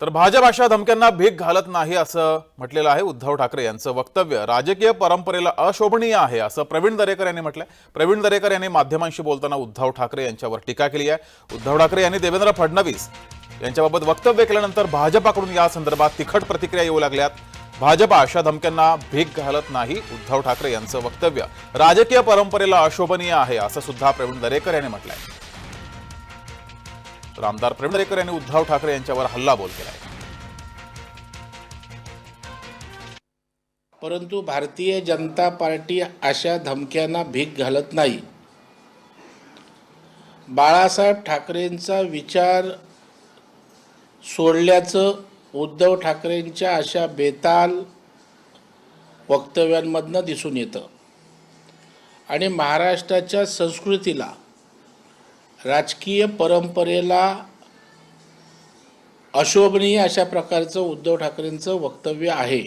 तर भाजप अशा धमक्यांना भीक घालत नाही असं म्हटलेलं आहे उद्धव ठाकरे यांचं वक्तव्य. राजकीय परंपरेला अशोभनीय आहे असं प्रवीण दरेकर यांनी म्हटलंय. प्रवीण दरेकर यांनी माध्यमांशी बोलताना उद्धव ठाकरे यांच्यावर टीका केली आहे. उद्धव ठाकरे यांनी देवेंद्र फडणवीस यांच्याबाबत वक्तव्य केल्यानंतर भाजपाकडून या संदर्भात तिखट प्रतिक्रिया येऊ लागल्यात. भाजपा अशा धमक्यांना भीक घालत नाही उद्धव ठाकरे यांचं वक्तव्य. राजकीय परंपरेला अशोभनीय आहे असं सुद्धा प्रवीण दरेकर यांनी म्हटलंय. तर आमदार प्रवीण दरेकर यांनी उद्धव ठाकरे यांच्यावर हल्लाबोल केला परंतु भारतीय जनता पार्टी अशा धमक्यांना भीक घालत नाही. बाळासाहेब ठाकरेंचा विचार सोडल्याचं उद्धव ठाकरेंच्या अशा बेताल वक्तव्यांमधनं दिसून येतं. आणि महाराष्ट्राच्या संस्कृतीला राजकीय परंपरेला अशोभनीय अशा प्रकारचं उद्धव ठाकरेंचं वक्तव्य आहे.